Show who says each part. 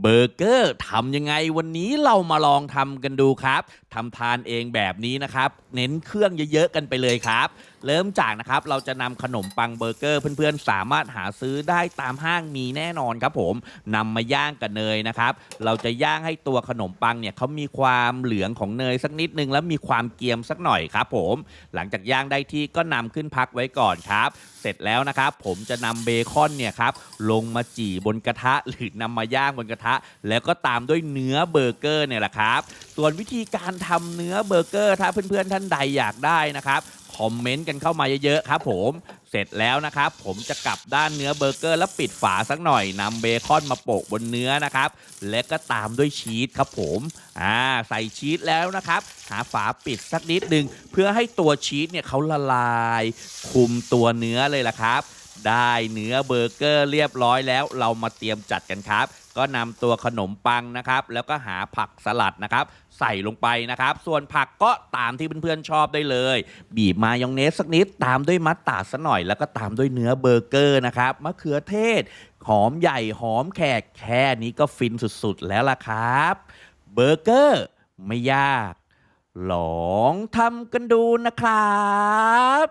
Speaker 1: เบอร์เกอร์ทำยังไงวันนี้เรามาลองทำกันดูครับทำทานเองแบบนี้นะครับ เน้นเครื่องเยอะๆกันไปเลยครับเริ่มจากนะครับเราจะนำขนมปังเบอร์เกอร์เพื่อนๆ สามารถหาซื้อได้ตามห้างมีแน่นอนครับผมนำมาย่างกับเนยนะครับ เราจะย่างให้ตัวขนมปังเนี่ยเขามีความเหลืองของเนยสักนิดนึงแล้วมีความเกรียมสักหน่อยครับผม หลังจากย่างได้ที่ก็นำขึ้นพักไว้ก่อนครับ เสร็จแล้วนะครับ ผมจะนำเบคอนเนี่ยครับลงมาจี่บนกระทะหรือนำมาย่างบนกระทะ แล้วก็ตามด้วยเนื้อเบอร์เกอร์เนี่ยแหละครับ ส่วนวิธีการทำเนื้อเบอร์เกอร์ถ้าเพื่อนๆท่านใดอยากได้นะครับ คอมเมนต์กันเข้ามาเยอะๆครับผมเสร็จแล้วนะครับ ผมจะกลับด้านเนื้อเบอร์เกอร์แล้วปิดฝาสักหน่อยนำเบคอนมาโปะบนเนื้อนะครับ และก็ตามด้วยชีสครับผมอ่าใส่ชีสแล้วนะครับ หาฝาปิดสักนิดหนึ่งเพื่อให้ตัวชีสเนี่ยเขาละลาย คุมตัวเนื้อเลยล่ะครับ ได้เนื้อเบอร์เกอร์เรียบร้อยแล้ว เรามาเตรียมจัดกันครับ ก็นำตัวขนมปังนะครับ แล้วก็หาผักสลัดนะครับ ใส่ลงไปนะครับ ส่วนผักก็ตามที่เพื่อนๆชอบได้เลย บีบมายองเนสสักนิดตามด้วยมัสตาร์ดสักหน่อย แล้วก็ตามด้วยเนื้อเบอร์เกอร์นะครับมะเขือเทศ หอมใหญ่หอมแขกแค่นี้ก็ฟินสุดๆแล้วล่ะครับเบอร์เกอร์ไม่ยากลองทำกันดูนะครับ